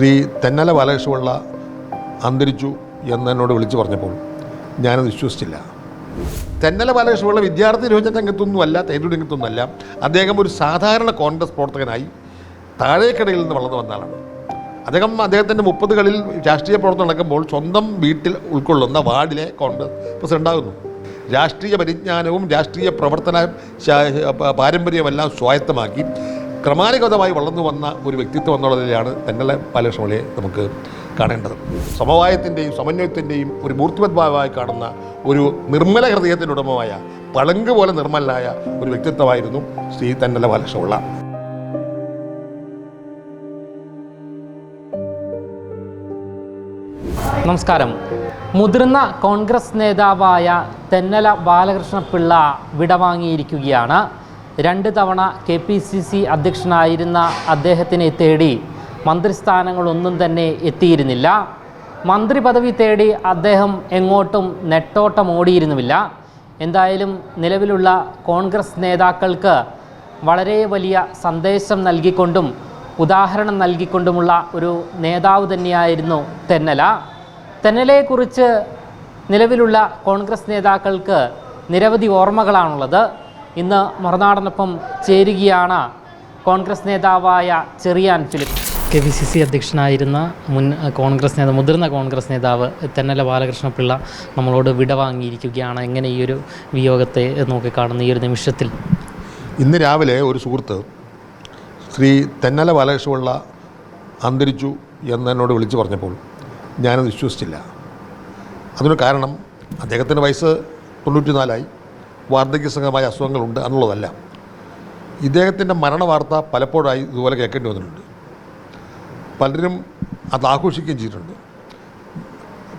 ശ്രീ തെന്നല ബാലകൃഷ്ണപിള്ള അന്തരിച്ചു എന്ന് എന്നോട് വിളിച്ചു പറഞ്ഞപ്പോൾ ഞാനത് വിശ്വസിച്ചില്ല. തെന്നല ബാലകൃഷ്ണപിള്ള വിദ്യാർത്ഥി രോചന രംഗത്തൊന്നുമല്ല തേരൂർ രംഗത്തൊന്നുമല്ല. അദ്ദേഹം ഒരു സാധാരണ കോൺഗ്രസ് പ്രവർത്തകനായി താഴേക്കടയിൽ നിന്ന് വളർന്നു വന്ന ആളാണ് അദ്ദേഹം അദ്ദേഹത്തിന്റെ മുപ്പതുകളിൽ രാഷ്ട്രീയ പ്രവർത്തനം നടക്കുമ്പോൾ സ്വന്തം വീട്ടിൽ ഉൾക്കൊള്ളുന്ന വാർഡിലെ കോൺഗ്രസ് പ്രസിഡന്റാകുന്നു രാഷ്ട്രീയ പരിജ്ഞാനവും രാഷ്ട്രീയ പ്രവർത്തന പാരമ്പര്യമെല്ലാം സ്വായത്തമാക്കി ക്രമാനുഗതമായി വളർന്നു വന്ന ഒരു വ്യക്തിത്വം എന്നുള്ളതിലാണ് തെന്നല ബാലകൃഷ്ണപിള്ളയെ നമുക്ക് കാണേണ്ടത്. സമവായത്തിന്റെയും സമന്വയത്തിന്റെയും ഒരു മൂർത്തിമത്ഭാവമായി കാണുന്ന ഒരു നിർമ്മല ഹൃദയത്തിനുടമമായ പളങ്ക് പോലെ നിർമ്മലനായ ഒരു വ്യക്തിത്വമായിരുന്നു ശ്രീ തെന്നല ബാലകൃഷ്ണപിള്ള നമസ്കാരം. മുതിർന്ന കോൺഗ്രസ് നേതാവായ തെന്നല ബാലകൃഷ്ണപിള്ള വിടവാങ്ങിയിരിക്കുകയാണ്. രണ്ട് തവണ കെ പി സി സി അധ്യക്ഷനായിരുന്ന അദ്ദേഹത്തിനെ തേടി മന്ത്രിസ്ഥാനങ്ങളൊന്നും തന്നെ എത്തിയിരുന്നില്ല. മന്ത്രി പദവി തേടി അദ്ദേഹം എങ്ങോട്ടും നെട്ടോട്ടം ഓടിയിരുന്നുമില്ല എന്തായാലും നിലവിലുള്ള കോൺഗ്രസ് നേതാക്കൾക്ക് വളരെ വലിയ സന്ദേശം നൽകിക്കൊണ്ടും ഉദാഹരണം നൽകിക്കൊണ്ടുമുള്ള ഒരു നേതാവ് തന്നെയായിരുന്നു തെന്നല. തെന്നലയെക്കുറിച്ച് നിലവിലുള്ള കോൺഗ്രസ് നേതാക്കൾക്ക് നിരവധി ഓർമ്മകളാണുള്ളത്. ഇന്ന് മറുനാടനൊപ്പം ചേരുകയാണ് കോൺഗ്രസ് നേതാവായ Cherian Philip. K P C C അധ്യക്ഷനായിരുന്ന മുൻ കോൺഗ്രസ് നേതാവ് മുതിർന്ന കോൺഗ്രസ് നേതാവ് തെന്നല ബാലകൃഷ്ണപിള്ള നമ്മളോട് വിടവാങ്ങിയിരിക്കുകയാണ്. എങ്ങനെ ഈ ഒരു വിയോഗത്തെ നോക്കിക്കാണുന്ന ഈ ഒരു നിമിഷത്തിൽ? ഇന്ന് രാവിലെ ഒരു സുഹൃത്ത് ശ്രീ തെന്നല ബാലകൃഷ്ണപിള്ള അന്തരിച്ചു എന്ന് എന്നോട് വിളിച്ചു പറഞ്ഞപ്പോൾ ഞാനത് വിശ്വസിച്ചില്ല. അതിന് കാരണം അദ്ദേഹത്തിന്റെ വയസ്സ് തൊണ്ണൂറ്റിനാലായി. വാർദ്ധക്യസംഗമായ അസുഖങ്ങളുണ്ട് എന്നുള്ളതല്ല. ഇദ്ദേഹത്തിന്റെ മരണവാർത്ത പലപ്പോഴായി ഇതുപോലെ കേൾക്കേണ്ടി വന്നിട്ടുണ്ട്. പലരും അത് ആഘോഷിക്കുകയും ചെയ്തിട്ടുണ്ട്.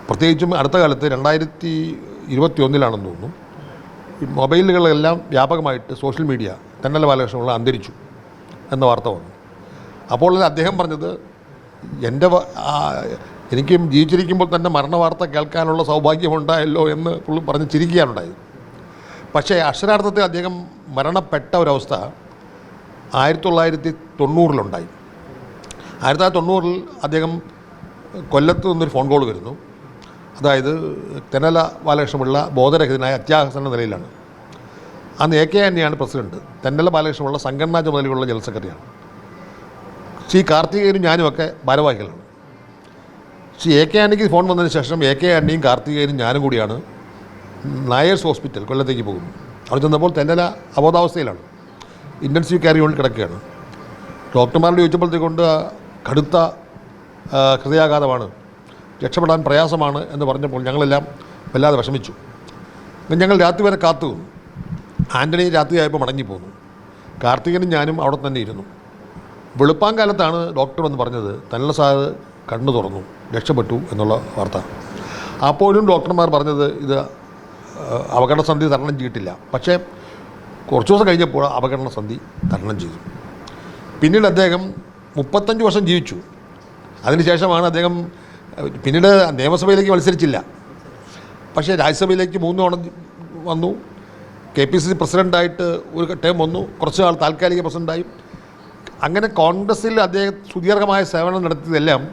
പ്രത്യേകിച്ചും അടുത്ത കാലത്ത് രണ്ടായിരത്തി ഇരുപത്തി ഒന്നിലാണെന്ന് തോന്നുന്നു. ഈ മൊബൈലുകളെല്ലാം വ്യാപകമായിട്ട് സോഷ്യൽ മീഡിയ തെന്നല ബാലകൃഷ്ണപിള്ള അന്തരിച്ചു എന്ന വാർത്ത വന്നു. അപ്പോൾ അദ്ദേഹം പറഞ്ഞത് എന്റെ എനിക്കും ജീവിച്ചിരിക്കുമ്പോൾ തന്നെ മരണ വാർത്ത കേൾക്കാനുള്ള സൗഭാഗ്യമുണ്ടായല്ലോ എന്ന് പുള്ളി പറഞ്ഞ് ചിരിക്കുകയാണുണ്ടായത് പക്ഷേ അക്ഷരാർത്ഥത്തിൽ അദ്ദേഹം മരണപ്പെട്ട ഒരവസ്ഥ ആയിരത്തി തൊള്ളായിരത്തി തൊണ്ണൂറിലുണ്ടായി ആയിരത്തി തൊള്ളായിരത്തി തൊണ്ണൂറിൽ അദ്ദേഹം കൊല്ലത്ത് നിന്നൊരു ഫോൺ കോൾ വരുന്നു. അതായത് തെന്നല ബാലകൃഷ്ണപിള്ള ബോധരഹിതനായ അത്യാഹസന നിലയിലാണ്. അന്ന് എ കെ ആന്റണിയാണ് പ്രസിഡന്റ്. തെന്നല ബാലകൃഷ്ണപിള്ള സംഘടനാ ചുമതലയുള്ള ജനറൽ സെക്രട്ടറിയാണ്. ശ്രീ കാർത്തികേയനും ഞാനുമൊക്കെ ഭാരവാഹികളാണ്. ശ്രീ എ കെ ആന്റിക്ക് ഫോൺ വന്നതിന് ശേഷം എ കെ ആന്റിയും കാർത്തികേയനും ഞാനും കൂടിയാണ് നായേഴ്സ് ഹോസ്പിറ്റൽ കൊല്ലത്തേക്ക് പോകുന്നു അവിടെ ചെന്നപ്പോൾ തെന്നല അബോധാവസ്ഥയിലാണ്. ഇന്റൻസീവ് കെയർ യൂണിറ്റ് കിടക്കുകയാണ്. ഡോക്ടർമാരോട് ചോദിച്ചപ്പോഴത്തേക്കൊണ്ട് കടുത്ത ഹൃദയാഘാതമാണ്. രക്ഷപ്പെടാൻ പ്രയാസമാണ് എന്ന് പറഞ്ഞപ്പോൾ ഞങ്ങളെല്ലാം വല്ലാതെ വിഷമിച്ചു. ഞങ്ങൾ രാത്രി വരെ കാത്തു ആന്റണി രാത്രിയായപ്പോൾ മടങ്ങിപ്പോന്നു കാർത്തികനും ഞാനും അവിടെ തന്നെ ഇരുന്നു. വെളുപ്പാങ്കാലത്താണ് ഡോക്ടർ എന്ന് പറഞ്ഞത് തന്നല സാറ് കണ്ണു തുറന്നു രക്ഷപ്പെട്ടു എന്നുള്ള വാർത്ത. അപ്പോഴും ഡോക്ടർമാർ പറഞ്ഞത് ഇത് അപകടസന്ധി തരണം ചെയ്തിട്ടില്ല. പക്ഷേ കുറച്ച് ദിവസം കഴിഞ്ഞപ്പോൾ അപകടസന്ധി തരണം ചെയ്തു. പിന്നീട് അദ്ദേഹം മുപ്പത്തഞ്ച് വർഷം ജീവിച്ചു. അതിനുശേഷമാണ് അദ്ദേഹം പിന്നീട് നിയമസഭയിലേക്ക് മത്സരിച്ചില്ല. പക്ഷേ രാജ്യസഭയിലേക്ക് മൂന്ന് തവണ വന്നു. കെ പി സി സി പ്രസിഡന്റായിട്ട് ഒരു ടേം വന്നു. കുറച്ച് നാൾ താൽക്കാലിക പ്രസിഡന്റായി അങ്ങനെ കോൺഗ്രസ്സിൽ അദ്ദേഹം സുദീർഘമായ സേവനം നടത്തിയതെല്ലാം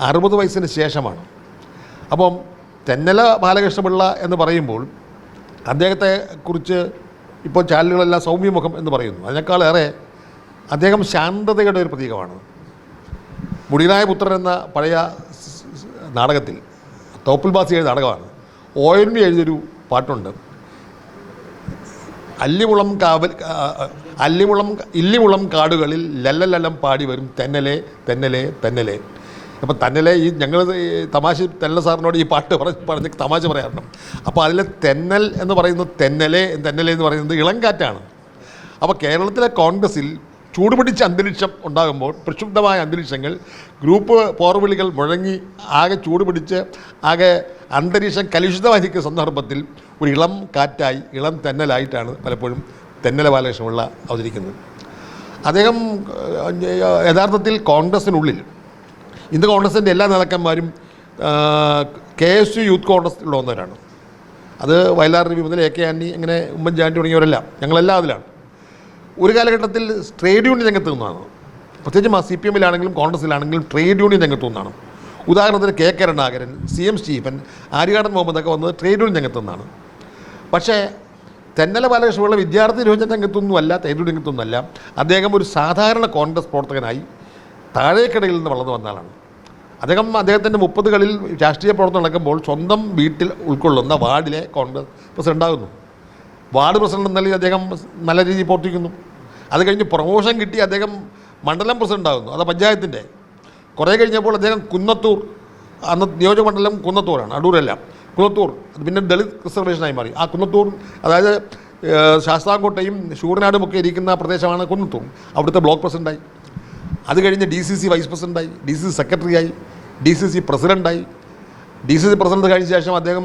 അറുപത് വയസ്സിന് ശേഷമാണ്. അപ്പം തെന്നല ബാലകൃഷ്ണപിള്ള എന്ന് പറയുമ്പോൾ അദ്ദേഹത്തെ കുറിച്ച് ഇപ്പോൾ ചാനലുകളെല്ലാം സൗമ്യമുഖം എന്ന് പറയുന്നു. അതിനേക്കാളേറെ അദ്ദേഹം ശാന്തതയുടെ ഒരു പ്രതീകമാണ്. മുടിയനായ പുത്രൻ എന്ന പഴയ നാടകത്തിൽ തോപ്പിൽ ബാസി എഴുതിയ നാടകമാണ്. ഒ എൻ വി എഴുതിയൊരു പാട്ടുണ്ട്. അല്ലിമുളം കാവൽ അല്ലിമുളം ഇല്ലിമുളം കാടുകളിൽ ലല്ലലലം പാടി വരും തെന്നലെ തെന്നലെ തെന്നലെ. അപ്പം തന്നലെ ഈ ഞങ്ങൾ തമാശ തെന്നല സാറിനോട് ഈ പാട്ട് പറഞ്ഞ് പറഞ്ഞ് തമാശ പറയാറുണ്ട്. അപ്പോൾ അതിൽ തെന്നൽ എന്ന് പറയുന്നത് തെന്നലെ തെന്നലെ എന്ന് പറയുന്നത് ഇളങ്കാറ്റാണ്. അപ്പോൾ കേരളത്തിലെ കോൺഗ്രസിൽ ചൂടുപിടിച്ച അന്തരീക്ഷം ഉണ്ടാകുമ്പോൾ പ്രക്ഷുബ്ധമായ അന്തരീക്ഷങ്ങൾ ഗ്രൂപ്പ് പോർവിളികൾ മുഴങ്ങി ആകെ ചൂടുപിടിച്ച് ആകെ അന്തരീക്ഷം കലുഷിതമായിരിക്കുന്ന സന്ദർഭത്തിൽ ഒരു ഇളം കാറ്റായി ഇളം തെന്നലായിട്ടാണ് പലപ്പോഴും തെന്നല ബാലകൃഷ്ണപിള്ള അവതരിക്കുന്നത്. അദ്ദേഹം യഥാർത്ഥത്തിൽ കോൺഗ്രസിനുള്ളിൽ ഇന്ന് കോൺഗ്രസിന്റെ എല്ലാ നേതാക്കന്മാരും K S U youth Congress ഒന്നവരാണ് അത് വയലാർ രവി മുതൽ എ കെ ആന്റണി ഇങ്ങനെ ഉമ്മൻചാണ്ടി തുടങ്ങിയവരെല്ലാം ഞങ്ങളെല്ലാം അതിലാണ്. ഒരു കാലഘട്ടത്തിൽ ട്രേഡ് യൂണിയൻ രംഗത്ത് നിന്നാണ്. പ്രത്യേകിച്ചും സി പി എമ്മിലാണെങ്കിലും കോൺഗ്രസിലാണെങ്കിലും ട്രേഡ് യൂണിയൻ രംഗത്ത് നിന്നാണ്. ഉദാഹരണത്തിന് K Karunakaran C M Stephen Aryadan മുഹമ്മദൊക്കെ വന്നത് ട്രേഡ് യൂണിയൻ രംഗത്തു നിന്നാണ്. പക്ഷേ തെന്നല ബാലകൃഷ്ണപിള്ള വിദ്യാർത്ഥി യോജന രംഗത്തൊന്നുമല്ല യൂണിയൻ രംഗത്തൊന്നുമല്ല. അദ്ദേഹം ഒരു സാധാരണ കോൺഗ്രസ് പ്രവർത്തകനായി താഴേക്കടയിൽ നിന്ന് വളർന്നു വന്ന ആളാണ്. അദ്ദേഹം അദ്ദേഹത്തിന്റെ മുപ്പതുകളിൽ രാഷ്ട്രീയ പ്രവർത്തനം നടക്കുമ്പോൾ സ്വന്തം വീട്ടിൽ ഉൾക്കൊള്ളുന്ന വാർഡിലെ കോൺഗ്രസ് പ്രസിഡന്റാകുന്നു വാർഡ് പ്രസിഡന്റ് എന്ന നിലയിൽ അദ്ദേഹം നല്ല രീതിയിൽ പ്രവർത്തിക്കുന്നു. അത് കഴിഞ്ഞ് പ്രൊമോഷൻ കിട്ടി അദ്ദേഹം മണ്ഡലം പ്രസിഡന്റ് ആകുന്നു അത് പഞ്ചായത്തിന്റെ കുറേ കഴിഞ്ഞപ്പോൾ അദ്ദേഹം കുന്നത്തൂർ അന്ന് നിയോജക മണ്ഡലം കുന്നത്തൂരാണ് അടൂരെല്ലാം. കുന്നത്തൂർ പിന്നെ ദളിത് റിസർവേഷനായി മാറി. ആ കുന്നത്തൂർ അതായത് ശാസ്താംകോട്ടയും ശൂരനാടും ഒക്കെ ഇരിക്കുന്ന പ്രദേശമാണ് കുന്നത്തൂർ. അവിടുത്തെ ബ്ലോക്ക് പ്രസിഡന്റായി അത് കഴിഞ്ഞ് ഡി സി സി വൈസ് പ്രസിഡന്റായി ഡി സി സി സെക്രട്ടറിയായി. ഡി സി സി പ്രസിഡന്റായി ഡി സി സി പ്രസിഡന്റ് കഴിഞ്ഞ ശേഷം അദ്ദേഹം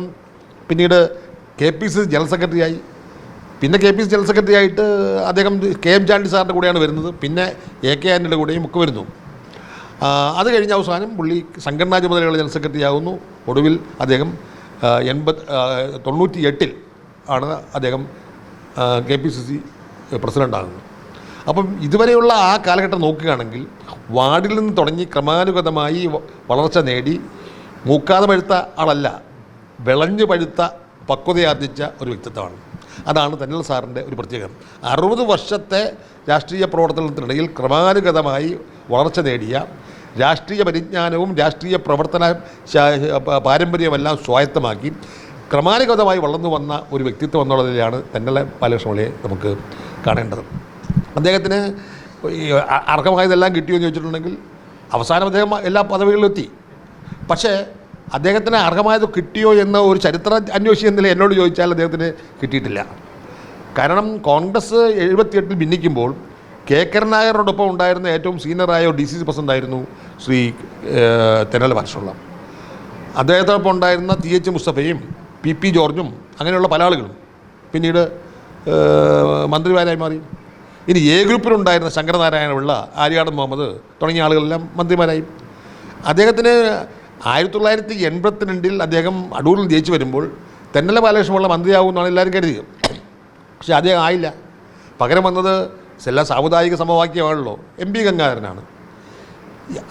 പിന്നീട് കെ പി സി ജനറൽ സെക്രട്ടറിയായി. പിന്നെ K P C general secretary ആയിട്ട് അദ്ദേഹം കെ എം ചാണ്ടി സാറിന്റെ കൂടെയാണ് വരുന്നത്. പിന്നെ എ കെ ആന്റെ കൂടെയും ഒക്കെ വരുന്നു. അത് കഴിഞ്ഞ അവസാനം പുള്ളി സംഘടനാ ചുമതലയുള്ള ജനറൽ സെക്രട്ടറി ആകുന്നു ഒടുവിൽ അദ്ദേഹം എൺപത് തൊണ്ണൂറ്റി എട്ടിൽ ആണ് അദ്ദേഹം K P C C president ആകുന്നത് അപ്പം ഇതുവരെയുള്ള ആ കാലഘട്ടം നോക്കുകയാണെങ്കിൽ വാർഡിൽ നിന്ന് തുടങ്ങി ക്രമാനുഗതമായി വളർച്ച നേടി മൂക്കാതെ പഴുത്ത ആളല്ല വിളഞ്ഞു പഴുത്ത പക്വതയാർജിച്ച ഒരു വ്യക്തിത്വമാണ്. അതാണ് തന്നൽ സാറിന്റെ ഒരു പ്രത്യേകത. അറുപത് വർഷത്തെ രാഷ്ട്രീയ പ്രവർത്തനത്തിനിടയിൽ ക്രമാനുഗതമായി വളർച്ച നേടിയ രാഷ്ട്രീയ പരിജ്ഞാനവും രാഷ്ട്രീയ പ്രവർത്തന പാരമ്പര്യമെല്ലാം സ്വായത്തമാക്കി ക്രമാനുഗതമായി വളർന്നു വന്ന ഒരു വ്യക്തിത്വം എന്നുള്ളതിലാണ് തെന്നല ബാലകൃഷ്ണപിള്ളയെ നമുക്ക് കാണേണ്ടത്. അദ്ദേഹത്തിന് ഈ അർഹമായതെല്ലാം കിട്ടിയോ എന്ന് ചോദിച്ചിട്ടുണ്ടെങ്കിൽ അവസാനം അദ്ദേഹം എല്ലാ പദവികളിലും എത്തി പക്ഷേ അദ്ദേഹത്തിന് അർഹമായത് കിട്ടിയോ എന്ന ഒരു ചരിത്ര അന്വേഷി എന്നില്ല എന്നോട് ചോദിച്ചാൽ അദ്ദേഹത്തിന് കിട്ടിയിട്ടില്ല. കാരണം കോൺഗ്രസ് എഴുപത്തിയെട്ടിൽ ഭിന്നിക്കുമ്പോൾ കെ നായരോടൊപ്പം ഉണ്ടായിരുന്ന ഏറ്റവും സീനിയറായ ഡി സി സി പ്രസിഡന്റ് ആയിരുന്നു ശ്രീ തെന്നല ബാലകൃഷ്ണപിള്ള അദ്ദേഹത്തോടൊപ്പം ഉണ്ടായിരുന്ന ടി എച്ച് മുസ്തഫയും പി പി ജോർജും അങ്ങനെയുള്ള പല ആളുകളും. പിന്നീട് മന്ത്രിമാരായി മാറി. ഇനി എ ഗ്രൂപ്പിലുണ്ടായിരുന്ന ശങ്കരനാരായണ പിള്ള ആര്യാടൻ മുഹമ്മദ് തുടങ്ങിയ ആളുകളെല്ലാം മന്ത്രിമാരായി. അദ്ദേഹത്തിന് ആയിരത്തി തൊള്ളായിരത്തി എൺപത്തിരണ്ടിൽ അദ്ദേഹം അടൂരിൽ ജയിച്ചു വരുമ്പോൾ തെന്നല ബാലകൃഷ്ണമുള്ള മന്ത്രിയാവുമെന്നാണ് എല്ലാവരും കരുതിയത്. പക്ഷേ അദ്ദേഹം ആയില്ല. പകരം വന്നത് എല്ലാ സാമുദായിക സമവാക്യമാണല്ലോ. M P ഗംഗാധരനാണ്.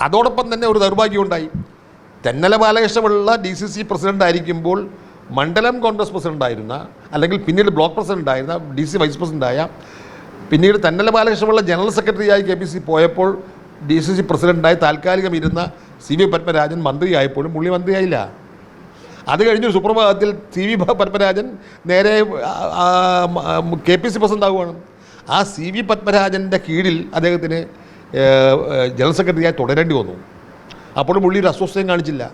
അതോടൊപ്പം തന്നെ ഒരു ദൗർഭാഗ്യമുണ്ടായി തെന്നല ബാലകൃഷ്ണമുള്ള ഡി സി സി പ്രസിഡന്റ് ആയിരിക്കുമ്പോൾ മണ്ഡലം കോൺഗ്രസ് പ്രസിഡന്റായിരുന്ന അല്ലെങ്കിൽ പിന്നീട് ബ്ലോക്ക് പ്രസിഡന്റ് ആയിരുന്ന ഡി സി വൈസ് പ്രസിഡന്റായ പിന്നീട് തന്നല ബാലകൃഷ്ണപിള്ള ജനറൽ സെക്രട്ടറിയായി കെ പി സി പോയപ്പോൾ ഡി സി സി പ്രസിഡന്റായി താൽക്കാലികം ഇരുന്ന സി വി പത്മരാജൻ മന്ത്രിയായപ്പോഴും പുള്ളി മന്ത്രിയായില്ല. അത് കഴിഞ്ഞൊരു സുപ്രഭാതത്തിൽ സി വി പത്മരാജൻ നേരെ കെ പി സി പ്രസിഡന്റ് ആവുകയാണ് ആ സി വി പത്മരാജന്റെ കീഴിൽ അദ്ദേഹത്തിന് ജനറൽ സെക്രട്ടറിയായി തുടരേണ്ടി വന്നു. അപ്പോഴും പുള്ളി ഒരു അസ്വസ്ഥയും കാണിച്ചില്ല.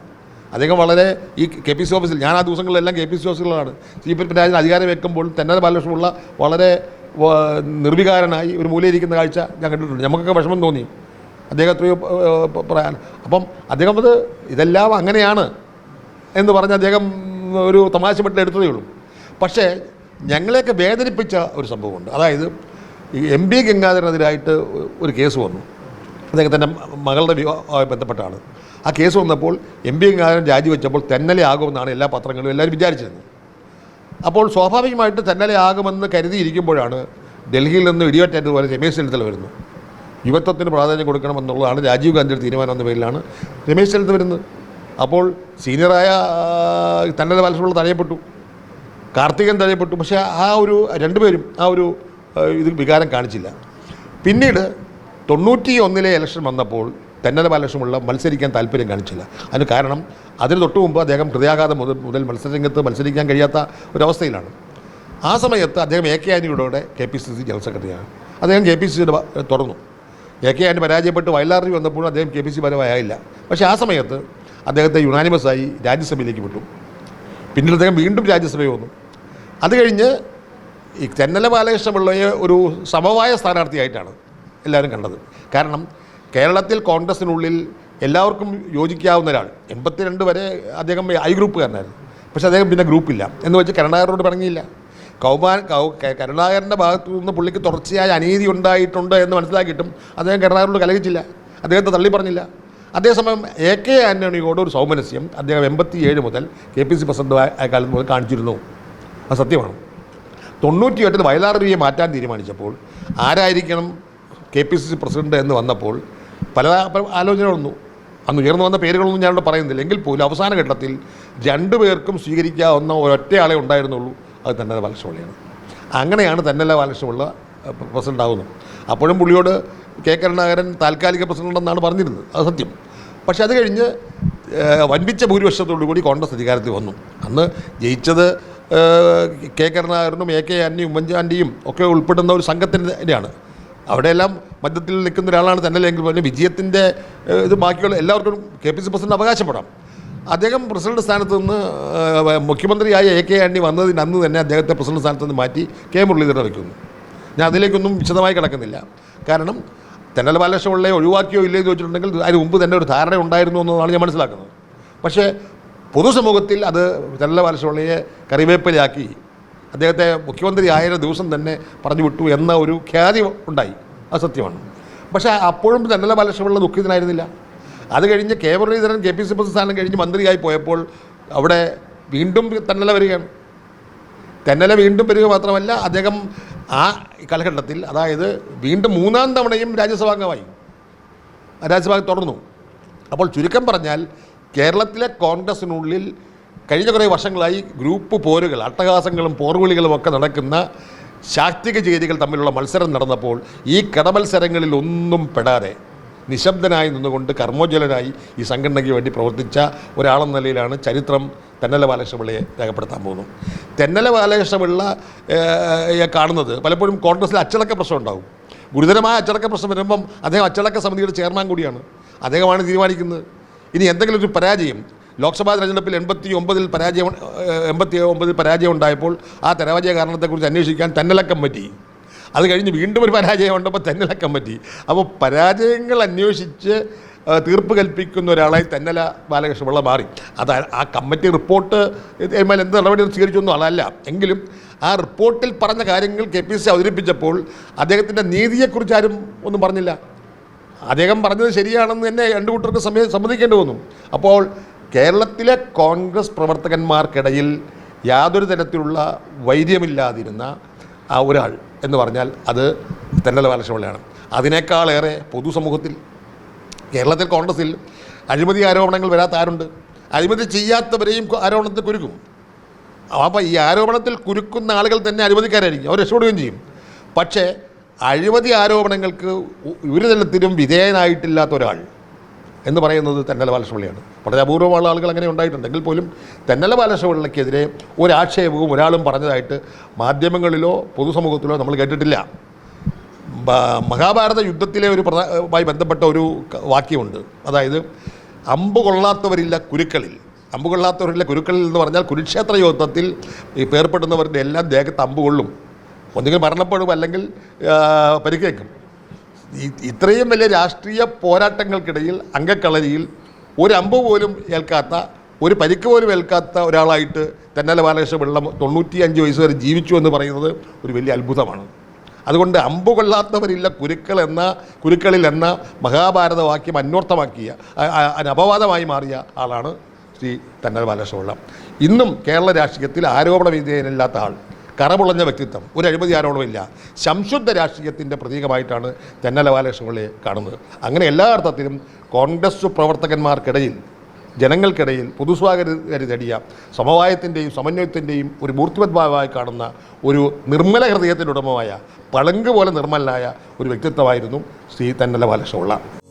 അദ്ദേഹം വളരെ ഈ കെ പി സി ഓഫീസിൽ ഞാൻ ആ ദിവസങ്ങളിലെല്ലാം കെ പി സി ഓഫീസുകളാണ് സി പി പത്മരാജൻ അധികാരം വെക്കുമ്പോൾ തന്നെ ബാലകൃഷ്ണമുള്ള വളരെ നിർവികാരനായി ഒരു മൂലയിരിക്കുന്ന കാഴ്ച ഞാൻ കണ്ടിട്ടുണ്ട്. നമുക്കൊക്കെ വിഷമം തോന്നി. അദ്ദേഹം എത്രയോ പറയാൻ. അപ്പം അദ്ദേഹം അത് ഇതെല്ലാം അങ്ങനെയാണ് എന്ന് പറഞ്ഞ് അദ്ദേഹം ഒരു തമാശ പെട്ട് എടുത്തതേ ഉള്ളൂ. പക്ഷേ ഞങ്ങളെയൊക്കെ വേദനിപ്പിച്ച ഒരു സംഭവമുണ്ട്. അതായത് ഈ എം ബി ഗംഗാധരനെതിരായിട്ട് ഒരു കേസ് വന്നു. അദ്ദേഹത്തിന്റെ മകളുടെ വിവാഹമായി ബന്ധപ്പെട്ടാണ് ആ കേസ് വന്നപ്പോൾ എം ബി ഗംഗാധരൻ രാജിവെച്ചപ്പോൾ തെന്നലെ ആകുമെന്നാണ് എല്ലാ പത്രങ്ങളും എല്ലാവരും വിചാരിച്ചിരുന്നത്. അപ്പോൾ സ്വാഭാവികമായിട്ട് തന്നലയാകുമെന്ന് കരുതിയിരിക്കുമ്പോഴാണ് ഡൽഹിയിൽ നിന്ന് ഇടിവറ്റേറ്റതുപോലെ രമേശ് ചെന്നിത്തല വരുന്നു യുവത്വത്തിന് പ്രാധാന്യം കൊടുക്കണമെന്നുള്ളതാണ് രാജീവ് ഗാന്ധിയുടെ തീരുമാനം എന്ന പേരിലാണ് രമേശ് ചെന്നിത്തല വരുന്നത്. അപ്പോൾ സീനിയറായ തന്നല തെന്നല തടയപ്പെട്ടു. കാർത്തികൻ തടയപ്പെട്ടു. പക്ഷേ ആ ഒരു രണ്ടുപേരും ആ ഒരു ഇത് വികാരം കാണിച്ചില്ല. പിന്നീട് തൊണ്ണൂറ്റി ഒന്നിലെ ഇലക്ഷൻ വന്നപ്പോൾ തെന്നല ബാലകൃഷ്ണമുള്ള മത്സരിക്കാൻ താല്പര്യം കാണിച്ചില്ല. അതിന് കാരണം അതിന് തൊട്ട് മുമ്പ് അദ്ദേഹം ഹൃദയാഘാതം മുതൽ മുതൽ മത്സരരംഗത്ത് മത്സരിക്കാൻ കഴിയാത്ത ഒരവസ്ഥയിലാണ്. ആ സമയത്ത് അദ്ദേഹം എ കെ ആന്റണിയുടെ K P C C general സെക്രട്ടറിയാണ്. അദ്ദേഹം കെ പി സി സിയുടെ തുറന്നു എ കെ ആന്റണി പരാജയപ്പെട്ട് വയലാറിൽ വന്നപ്പോൾ അദ്ദേഹം കെ പി സി പരമായില്ല പക്ഷേ ആ സമയത്ത് അദ്ദേഹത്തെ യുനാനിമസായി രാജ്യസഭയിലേക്ക് വിട്ടു. പിന്നീട് അദ്ദേഹം വീണ്ടും രാജ്യസഭയിൽ വന്നു. അത് കഴിഞ്ഞ് ഈ തെന്നല ബാലകൃഷ്ണപിള്ളയെ ഒരു സമവായ സ്ഥാനാർത്ഥിയായിട്ടാണ് എല്ലാവരും കണ്ടത്. കാരണം കേരളത്തിൽ കോൺഗ്രസിനുള്ളിൽ എല്ലാവർക്കും യോജിക്കാവുന്ന ഒരാൾ എൺപത്തിരണ്ട് വരെ അദ്ദേഹം ഐ ഗ്രൂപ്പുകാരനായിരുന്നു. പക്ഷേ അദ്ദേഹം പിന്നെ ഗ്രൂപ്പില്ല. എന്ന് വെച്ച് കരുണാകരനോട് പറഞ്ഞില്ല കൗമാൻ കൗ കരുണാകരന്റെ ഭാഗത്തു നിന്ന് പുള്ളിക്ക് തുടർച്ചയായ അനീതി ഉണ്ടായിട്ടുണ്ട് എന്ന് മനസ്സിലാക്കിയിട്ടും അദ്ദേഹം കരുണാകരനോട് കലഹിച്ചില്ല. അദ്ദേഹത്തെ തള്ളി പറഞ്ഞില്ല. അതേസമയം എ കെ ആന്റണിയോട് ഒരു സൗമനസ്യം അദ്ദേഹം എൺപത്തി ഏഴ് മുതൽ കെ പി സി പ്രസിഡന്റ് കാലം മുതൽ കാണിച്ചിരുന്നു. അത് സത്യമാണ്. തൊണ്ണൂറ്റി എട്ടിൽ വയലാർ രവിയെ മാറ്റാൻ തീരുമാനിച്ചപ്പോൾ ആരായിരിക്കണം K P C C president എന്ന് വന്നപ്പോൾ പല ആലോചന വന്നു അന്ന് ഉയർന്നു വന്ന പേരുകളൊന്നും ഞാനിവിടെ പറയുന്നില്ല. എങ്കിൽ പോലും അവസാന ഘട്ടത്തിൽ രണ്ടു പേർക്കും സ്വീകരിക്കാവുന്ന ഒരൊറ്റയാളെ ഉണ്ടായിരുന്നുള്ളൂ. അത് തന്നെ ബാലകൃഷ്ണപിള്ളിയാണ്. അങ്ങനെയാണ് തന്നെല്ല ബാലകൃഷ്ണപിള്ള പ്രസിഡന്റ് ആകുന്നത് അപ്പോഴും പുള്ളിയോട് കെ കരുണാകരൻ താൽക്കാലിക പ്രസിഡന്റ് എന്നാണ് പറഞ്ഞിരുന്നത്. അത് സത്യം. പക്ഷേ അത് കഴിഞ്ഞ് വൻപിച്ച ഭൂരിപക്ഷത്തോടു കൂടി കോൺഗ്രസ് അധികാരത്തിൽ വന്നു. അന്ന് ജയിച്ചത് കെ കരുണാകരനും എ കെ ആന്റെയും ഉമ്മൻചാണ്ടിയും ഒക്കെ ഉൾപ്പെടുന്ന ഒരു സംഘത്തിന്റെയാണ്. അവിടെയെല്ലാം മധ്യത്തിൽ നിൽക്കുന്ന ഒരാളാണ് തന്നെ എങ്കിൽ പോലും വിജയത്തിന്റെ ഇത് ബാക്കിയുള്ള എല്ലാവർക്കും കെ പി സി പ്രസിഡന്റ് അവകാശപ്പെടാം. അദ്ദേഹം പ്രസിഡന്റ് സ്ഥാനത്ത് നിന്ന് മുഖ്യമന്ത്രിയായ എ കെ ആന്റണി വന്നതിന് അന്ന് തന്നെ അദ്ദേഹത്തെ പ്രസിഡന്റ് സ്ഥാനത്ത് നിന്ന് മാറ്റി കെ മുരളീധരനെ വയ്ക്കുന്നു. ഞാൻ അതിലേക്കൊന്നും വിശദമായി കിടക്കുന്നില്ല. കാരണം തെന്നൽ ബാലകൃഷ്ണപിള്ളയെ ഒഴിവാക്കിയോ ഇല്ലയോ എന്ന് ചോദിച്ചിട്ടുണ്ടെങ്കിൽ അതിന് മുമ്പ് തന്നെ ഒരു ധാരണ ഉണ്ടായിരുന്നു എന്നതാണ് ഞാൻ മനസ്സിലാക്കുന്നത്. പക്ഷേ പൊതുസമൂഹത്തിൽ അത് തെന്നല ബാലകൃഷ്ണപിള്ളയെ കറിവേപ്പിലയാക്കി അദ്ദേഹത്തെ മുഖ്യമന്ത്രി ആയ ദിവസം തന്നെ പറഞ്ഞു വിട്ടു എന്ന ഒരു ഖ്യാതി ഉണ്ടായി. അത് സത്യമാണ് പക്ഷേ അപ്പോഴും തെന്നല ബാലകൃഷ്ണപിള്ള ദുഃഖിതനായിരുന്നില്ല. അത് കഴിഞ്ഞ് K Muraleedharan K P C president സ്ഥാനം കഴിഞ്ഞ് മന്ത്രിയായി പോയപ്പോൾ അവിടെ വീണ്ടും തെന്നല വരികയാണ്. തെന്നല വീണ്ടും വരിക മാത്രമല്ല അദ്ദേഹം ആ കാലഘട്ടത്തിൽ അതായത് വീണ്ടും മൂന്നാം തവണയും രാജ്യസഭാംഗമായി. രാജ്യസഭ തുടർന്നു. അപ്പോൾ ചുരുക്കം പറഞ്ഞാൽ കേരളത്തിലെ കോൺഗ്രസിനുള്ളിൽ കഴിഞ്ഞ കുറേ വർഷങ്ങളായി ഗ്രൂപ്പ് പോരുകൾ അട്ടഹാസങ്ങളും പോർവിളികളും ഒക്കെ നടക്കുന്ന ശാക്തിക ചേരികൾ തമ്മിലുള്ള മത്സരം നടന്നപ്പോൾ ഈ കടമത്സരങ്ങളിൽ ഒന്നും പെടാതെ നിശബ്ദനായി നിന്നുകൊണ്ട് കർമ്മോജ്വലനായി ഈ സംഘടനയ്ക്ക് വേണ്ടി പ്രവർത്തിച്ച ഒരാളെന്ന നിലയിലാണ് ചരിത്രം തെന്നല ബാലകൃഷ്ണപിള്ളയെ രേഖപ്പെടുത്താൻ പോകുന്നത്. തെന്നല ബാലകൃഷ്ണപിള്ള കാണുന്നത് പലപ്പോഴും കോൺഗ്രസ്സിൽ അച്ചടക്ക പ്രശ്നം ഉണ്ടാകും. ഗുരുതരമായ അച്ചടക്ക പ്രശ്നം വരുമ്പം അദ്ദേഹം അച്ചടക്ക സമിതിയുടെ ചെയർമാൻ കൂടിയാണ്. അദ്ദേഹമാണ് തീരുമാനിക്കുന്നത്. ഇനി എന്തെങ്കിലും ഒരു പരാജയം ലോക്സഭാ തെരഞ്ഞെടുപ്പിൽ എൺപത്തി ഒമ്പതിൽ പരാജയം എൺപത്തി ഒമ്പതിൽ പരാജയം ഉണ്ടായപ്പോൾ ആ പരാജയ കാരണത്തെക്കുറിച്ച് അന്വേഷിക്കാൻ തന്നലക്കം പറ്റി. അത് കഴിഞ്ഞ് വീണ്ടും ഒരു പരാജയം ഉണ്ടപ്പോൾ തന്നലക്കം പറ്റി. അപ്പോൾ പരാജയങ്ങൾ അന്വേഷിച്ച് തീർപ്പ് കൽപ്പിക്കുന്ന ഒരാളായി തന്നല ബാലകൃഷ്ണപിള്ള മാറി. അത് ആ കമ്മിറ്റി റിപ്പോർട്ട് എന്ത് നടപടി സ്വീകരിച്ചൊന്നും അതല്ല. എങ്കിലും ആ റിപ്പോർട്ടിൽ പറഞ്ഞ കാര്യങ്ങൾ കെ പി സി അവതരിപ്പിച്ചപ്പോൾ അദ്ദേഹത്തിന്റെ നീതിയെക്കുറിച്ച് ആരും ഒന്നും പറഞ്ഞില്ല. അദ്ദേഹം പറഞ്ഞത് ശരിയാണെന്ന് തന്നെ രണ്ടു കൂട്ടർക്ക് സമയം സമ്മതിക്കേണ്ടി വന്നു. അപ്പോൾ കേരളത്തിലെ കോൺഗ്രസ് പ്രവർത്തകന്മാർക്കിടയിൽ യാതൊരു തരത്തിലുള്ള വൈദ്യമില്ലാതിരുന്ന ആ ഒരാൾ എന്ന് പറഞ്ഞാൽ അത് തെന്നല ബാലകൃഷ്ണപിള്ളയാണ് അതിനേക്കാളേറെ പൊതുസമൂഹത്തിൽ കേരളത്തിൽ കോൺഗ്രസിൽ അഴിമതി ആരോപണങ്ങൾ വരാത്ത ആരുണ്ട്? അഴിമതി ചെയ്യാത്തവരെയും ആരോപണത്തിൽ കുരുക്കും. അപ്പോൾ ഈ ആരോപണത്തിൽ കുരുക്കുന്ന ആളുകൾ തന്നെ അഴിമതിക്കാരായിരിക്കും. അവർ രക്ഷപ്പെടുകയും ചെയ്യും. പക്ഷേ അഴിമതി ആരോപണങ്ങൾക്ക് ഒരു തരത്തിലും വിധേയനായിട്ടില്ലാത്ത ഒരാൾ എന്ന് പറയുന്നത് തെന്നല ബാലകൃഷ്ണപിള്ളയാണ് വളരെ അപൂർവമുള്ള ആളുകൾ അങ്ങനെ ഉണ്ടായിട്ടുണ്ടെങ്കിൽ പോലും തെന്നല ബാലകൃഷ്ണപിള്ളയ്ക്കെതിരെ ഒരാക്ഷേപവും ഒരാളും പറഞ്ഞതായിട്ട് മാധ്യമങ്ങളിലോ പൊതുസമൂഹത്തിലോ നമ്മൾ കേട്ടിട്ടില്ല. മഹാഭാരത യുദ്ധത്തിലെ ഒരു പ്രധാനമായി ബന്ധപ്പെട്ട ഒരു വാക്യമുണ്ട്. അതായത് അമ്പ് കൊള്ളാത്തവരില്ല കുരുക്കളിൽ. അമ്പ് കൊള്ളാത്തവരില്ല കുരുക്കളിൽ എന്ന് പറഞ്ഞാൽ കുരുക്ഷേത്ര യുദ്ധത്തിൽ ഈ പേർപ്പെടുന്നവരുടെ എല്ലാം ദേഹത്ത് അമ്പ് കൊള്ളും. ഒന്നുകിൽ മരണപ്പെടും അല്ലെങ്കിൽ പരിക്കേക്കും ഇത്രയും വലിയ രാഷ്ട്രീയ പോരാട്ടങ്ങൾക്കിടയിൽ അംഗക്കളരിയിൽ ഒരു അമ്പ് പോലും ഏൽക്കാത്ത ഒരു പരിക്ക് പോലും ഏൽക്കാത്ത ഒരാളായിട്ട് തെന്നല ബാലകൃഷ്ണ പിള്ള തൊണ്ണൂറ്റി അഞ്ച് വയസ്സ് വരെ ജീവിച്ചു എന്ന് പറയുന്നത് ഒരു വലിയ അത്ഭുതമാണ്. അതുകൊണ്ട് അമ്പ് കൊള്ളാത്തവരില്ല കുരുക്കൾ എന്ന കുരുക്കളിൽ എന്ന മഹാഭാരത വാക്യം അന്വർത്ഥമാക്കിയ അപവാദമായി മാറിയ ആളാണ് ശ്രീ തെന്നൽ ബാലകൃഷ്ണപിള്ള. ഇന്നും കേരള രാഷ്ട്രീയത്തിൽ ആരോപണ വിധേയനില്ലാത്ത ആൾ. കറമുളഞ്ഞ വ്യക്തിത്വം ഒരു അഴിമതി ആരോപണമില്ല സംശുദ്ധ രാഷ്ട്രീയത്തിന്റെ പ്രതീകമായിട്ടാണ് തെന്നല ബാലകൃഷ്ണപിള്ളയെ കാണുന്നത്. അങ്ങനെ എല്ലാ അർത്ഥത്തിലും കോൺഗ്രസ് പ്രവർത്തകന്മാർക്കിടയിൽ ജനങ്ങൾക്കിടയിൽ പൊതുസ്വാഗതം തേടിയ സമവായത്തിന്റെയും സമന്വയത്തിന്റെയും ഒരു മൂർത്തിമദ്ഭാവമായി കാണുന്ന ഒരു നിർമ്മല ഉടമയായ പളങ്ക് പോലെ നിർമ്മലനായ ഒരു വ്യക്തിത്വമായിരുന്നു ശ്രീ തന്നല ബാലകൃഷ്ണപിള്ള.